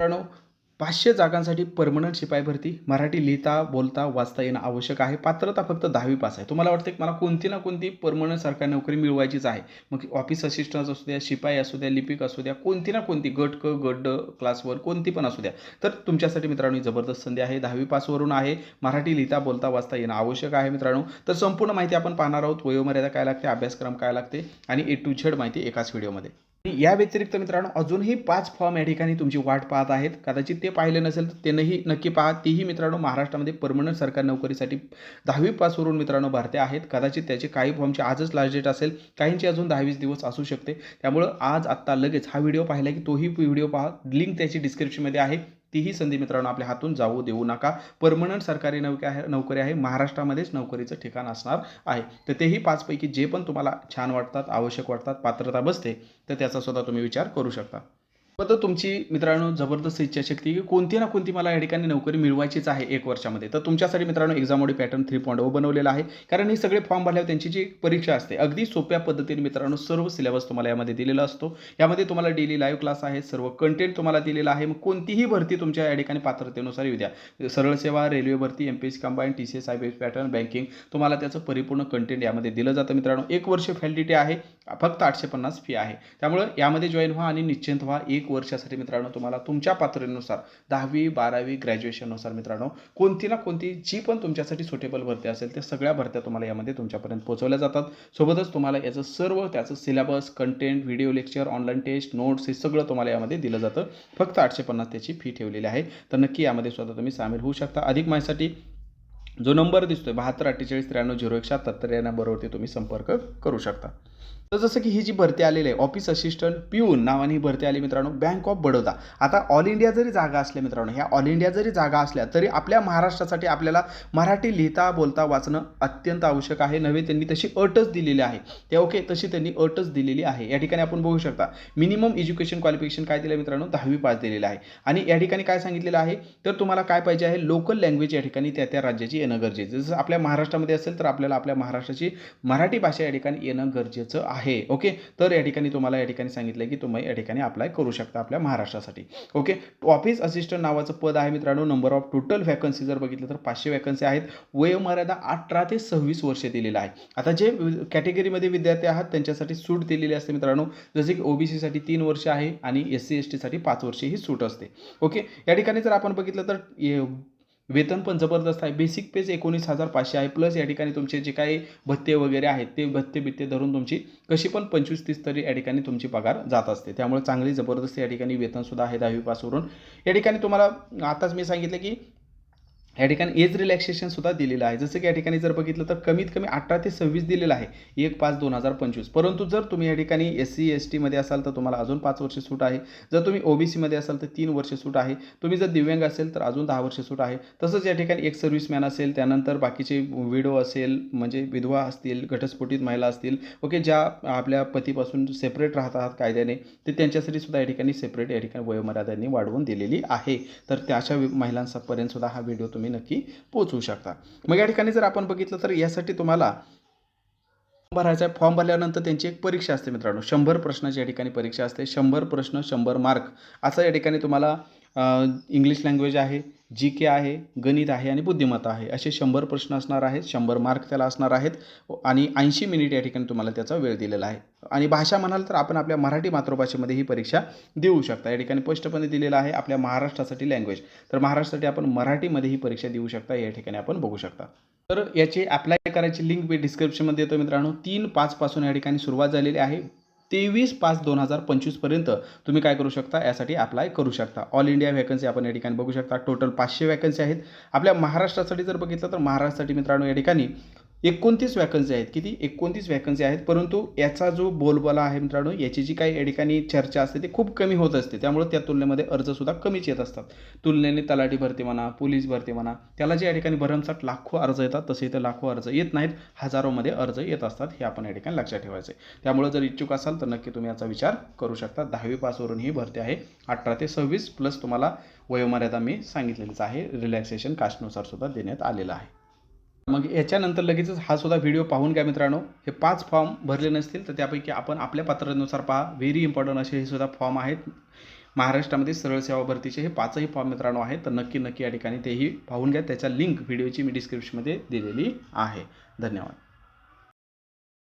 मित्रांनो पाचशे जागांसाठी परमनंट शिपाई भरती. मराठी लिहिता बोलता वाचता येणं आवश्यक आहे. पात्रता फक्त दहावी पास आहे. तुम्हाला वाटतं की मला कोणती ना कोणती परमनंट सरकारी नोकरी मिळवायचीच आहे. मग ऑफिस असिस्टंट असू द्या शिपाई असू द्या लिपिक असू द्या कोणती ना कोणती गट क गट ड कोणती पण असू द्या. तर तुमच्यासाठी मित्रांनो जबरदस्त संधी आहे. दहावी पासवरून आहे. मराठी लिहिता बोलता वाचता येणं आवश्यक आहे मित्रांनो. तर संपूर्ण माहिती आपण पाहणार आहोत. वयोमर्यादा काय लागते अभ्यासक्रम काय लागते आणि ए टू झेड माहिती एकाच व्हिडिओमध्ये या व्यतिरिक्त मित्रांनो अजूनही पाच फॉर्म या ठिकाणी तुमची वाट पाहत आहेत. कदाचित ते पाहिले नसेल तर त्यांनाही नक्की पाहा. तीही मित्रांनो महाराष्ट्रामध्ये परमनंट सरकारी नोकरीसाठी दहावी पासवरून मित्रांनो भरत्या आहेत. कदाचित त्याचे काही फॉर्मचे आजच लास्ट डेट असेल. काहींची अजून दहावीस दिवस असू शकते. त्यामुळं आज आत्ता लगेच हा व्हिडिओ पाहिला की तोही व्हिडिओ पहा. लिंक त्याची डिस्क्रिप्शनमध्ये आहे. तीही संधी मित्रांनो आपल्या हातून जाऊ देऊ नका. परमनंट सरकारी नौकरी आहे नोकरी आहे. महाराष्ट्रामध्येच नोकरीचं ठिकाण असणार आहे. तर तेही पाचपैकी जे पण तुम्हाला छान वाटतात आवश्यक वाटतात पात्रता बसते तर त्याचा सुद्धा तुम्ही विचार करू शकता. तर तुमची मित्रांनो जबरदस्त इच्छाशक्ती की कोणती ना कोणती मला या ठिकाणी नोकरी मिळवायचीच आहे एक वर्षामध्ये. तर तुमच्यासाठी मित्रांनो एक्झामोडी पॅटर्न थ्री पॉईंट ओ बनवलेला आहे. कारण हे सगळे फॉर्म भरल्यावर त्यांची जी परीक्षा असते अगदी सोप्या पद्धतीने मित्रांनो सर्व सिलेबस तुम्हाला यामध्ये दिलेला असतो. यामध्ये तुम्हाला डेली लाईव्ह क्लास आहे सर्व कंटेंट तुम्हाला दिलेला आहे. मग कोणतीही भरती तुमच्या या ठिकाणी पात्रतेनुसार येऊ द्या. सरळ सेवा रेल्वे भरती M P S combine T C S I B S pattern banking तुम्हाला त्याचं परिपूर्ण कंटेंट यामध्ये दिलं जातं मित्रांनो. एक वर्ष फॅलिटी आहे फक्त आठशे पन्नास फी आहे. त्यामुळे यामध्ये जॉईन व्हा आणि निश्चिंत व्हा. एक वर्षासाठी मित्रांनो तुम्हाला तुमच्या पातळीनुसार दहावी बारावी ग्रॅज्युएशननुसार मित्रांनो कोणती ना कोणती जी पण तुमच्यासाठी सुटेबल भरती असेल त्या सगळ्या भरत्या तुम्हाला यामध्ये तुमच्यापर्यंत पोहोचवल्या जातात. सोबतच तुम्हाला याचं सर्व त्याचं syllabus content video lecture online test notes हे सगळं तुम्हाला यामध्ये दिलं जातं. फक्त आठशे पन्नास त्याची फी ठेवलेली आहे. तर नक्की यामध्ये स्वतः तुम्ही सामील होऊ शकता. अधिक माहितीसाठी जो नंबर दिसतोय बहात्तर अठ्ठेचाळीस त्र्याण्णव झिरो एक शहात्तर या नंबरवरती तुम्ही संपर्क करू शकता. तर जसं की ही जी भरती आलेली आहे ऑफिस असिस्टंट पिऊन नावाने ही भरती आली मित्रांनो बँक ऑफ बडोदा आता ऑल इंडिया जरी जागा असल्या मित्रांनो ह्या ऑल इंडिया जरी जागा असल्या तरी आपल्या महाराष्ट्रासाठी आपल्याला मराठी लिहिता बोलता वाचणं अत्यंत आवश्यक आहे. नव्हे त्यांनी तशी अटच दिलेली आहे. ते ओके तशी त्यांनी अटच दिलेली आहे. या ठिकाणी आपण बघू शकता मिनिमम एज्युकेशन क्वालिफिकेशन काय दिलं मित्रांनो? दहावी पास दिलेलं आहे. आणि या ठिकाणी काय सांगितलेलं आहे? तर तुम्हाला काय पाहिजे आहे? लोकल लँग्वेज या ठिकाणी त्या त्या राज्याची येणं गरजेचं जसं आपल्या महाराष्ट्रामध्ये असेल तर आपल्याला आपल्या महाराष्ट्राची मराठी भाषा या ठिकाणी येणं गरजेचं आहे. ओके? तर या ठिकाणी तुम्हाला या ठिकाणी सांगितलं की तुम्ही या ठिकाणी अप्लाय करू शकता आपल्या महाराष्ट्रासाठी. ओके? ऑफिस असिस्टंट नावाचं पद आहे मित्रांनो. नंबर ऑफ टोटल व्हॅकन्सी जर बघितलं तर पाचशे व्हॅकन्सी आहेत. वयोमर्यादा अठरा ते सव्वीस वर्ष दिलेलं आहे. आता जे कॅटेगरीमध्ये विद्यार्थी आहात त्यांच्यासाठी सूट दिलेली असते मित्रांनो. जसे की ओबीसीसाठी तीन वर्ष आहे आणि एस सी एस टीसाठी पाच वर्षे ही सूट असते. ओके? या ठिकाणी जर आपण बघितलं तर वेतन पण जबरदस्त आहे. बेसिक पेज एकोणीस हजार पाचशे आहे. प्लस या ठिकाणी तुमचे जे काही भत्ते वगैरे आहेत ते भत्ते बित्ते धरून तुमची कशी पण पंचवीस तीस तरी या ठिकाणी तुमची पगार जात असते. त्यामुळे चांगली जबरदस्त या ठिकाणी वेतनसुद्धा आहे दहावी पासवरून या ठिकाणी तुम्हाला आताच मी सांगितलं की या ठिकाणी एज रिलॅक्सेशन सुद्धा दिलेलं आहे. जसं की या ठिकाणी जर बघितलं तर कमीत कमी अठरा ते सव्वीस दिलेलं आहे. एक पाच दोन हजार पंचवीस. परंतु जर तुम्ही या ठिकाणी एस सी एस टीमध्ये असाल तर तुम्हाला अजून पाच वर्ष सूट आहे. जर तुम्ही ओबीसीमध्ये असाल तर तीन वर्ष सूट आहे. तुम्ही जर दिव्यांग असेल तर अजून दहा वर्ष सूट आहे. तसंच या ठिकाणी एक सर्व्हिसमॅन असेल त्यानंतर बाकीचे विडो असेल म्हणजे विधवा असतील घटस्फोटित महिला असतील ओके ज्या आपल्या पतीपासून सेपरेट राहतात कायद्याने ते त्यांच्यासाठी सुद्धा या ठिकाणी सेपरेट या ठिकाणी वयोमर्यादांनी वाढवून दिलेली आहे. तर त्याच्या महिलांपर्यंत सुद्धा हा व्हिडिओ तुम्ही नक्की पोहोचवू शकता. मग या ठिकाणी जर आपण बघितलं तर यासाठी तुम्हाला भरायचा आहे. फॉर्म भरल्यानंतर त्यांची एक परीक्षा असते मित्रांनो. शंभर प्रश्नाची या ठिकाणी परीक्षा असते. शंभर प्रश्न शंभर मार्क. असं या ठिकाणी तुम्हाला इंग्लिश लँग्वेज आहे. जी के आहे गणित आहे आणि बुद्धिमत्ता आहे. असे शंभर प्रश्न असणार आहेत शंभर मार्क त्याला असणार आहेत आणि ऐंशी मिनिट या ठिकाणी तुम्हाला त्याचा वेळ दिलेला आहे. आणि भाषा म्हणाल तर आपण आपल्या मराठी मातृभाषेमध्ये ही परीक्षा देऊ शकता. या ठिकाणी स्पष्टपणे दिलेलं आहे आपल्या महाराष्ट्रासाठी लँग्वेज तर महाराष्ट्रासाठी आपण मराठीमध्ये ही परीक्षा देऊ शकता या ठिकाणी आपण बघू शकता. तर याची अप्लाय करायची लिंक मी डिस्क्रिप्शनमध्ये येतो मित्रांनो. तीन पाचपासून या ठिकाणी सुरुवात झालेली आहे. तेवीस पाच दोन हजार पंचवीसपर्यंत तुम्ही काय करू शकता? यासाठी अप्लाय करू शकता. ऑल इंडिया व्हॅकन्सी आपण या ठिकाणी बघू शकता. टोटल पाचशे व्हॅकन्सी आहेत. आपल्या महाराष्ट्रासाठी जर बघितलं तर महाराष्ट्रासाठी मित्रांनो या ठिकाणी एकोणतीस वॅकन्सी आहेत. किती? एकोणतीस वॅकन्सी आहेत. परंतु याचा जो बोलबाला आहे मित्रांनो याची जी काही या ठिकाणी चर्चा असते ती खूप कमी होत असते. त्यामुळे त्या तुलनेमध्ये अर्जसुद्धा कमीच येत असतात. तुलनेने तलाठी भरती म्हणा पोलीस भरती म्हणा त्याला जे या ठिकाणी भरमसाठ लाखो अर्ज येतात तसे इथे लाखो अर्ज येत नाहीत. हजारोमध्ये अर्ज येत असतात हे आपण या ठिकाणी लक्षात ठेवायचे त्यामुळे जर इच्छुक असाल तर नक्की तुम्ही याचा विचार करू शकता. दहावी पासवरून ही भरती आहे. अठरा ते सव्वीस प्लस तुम्हाला वयोमर्यादा मी सांगितलेलीच आहे. रिलॅक्सेशन कास्टनुसार सुद्धा देण्यात आलेलं आहे. मग याच्यानंतर लगेचच हा सुद्धा व्हिडिओ पाहून घ्या मित्रांनो. हे पाच फॉर्म भरले नसतील तर त्यापैकी आपण आपल्या पात्रतेनुसार पहा. व्हेरी इम्पॉर्टंट असे हे सुद्धा फॉर्म आहेत. महाराष्ट्रामध्ये सरळ सेवा भरतीचे हे पाचही फॉर्म मित्रांनो आहेत. तर नक्की नक्की या ठिकाणी तेही पाहून घ्या. त्याच्या लिंक व्हिडिओची मी डिस्क्रिप्शनमध्ये दिलेली आहे. धन्यवाद.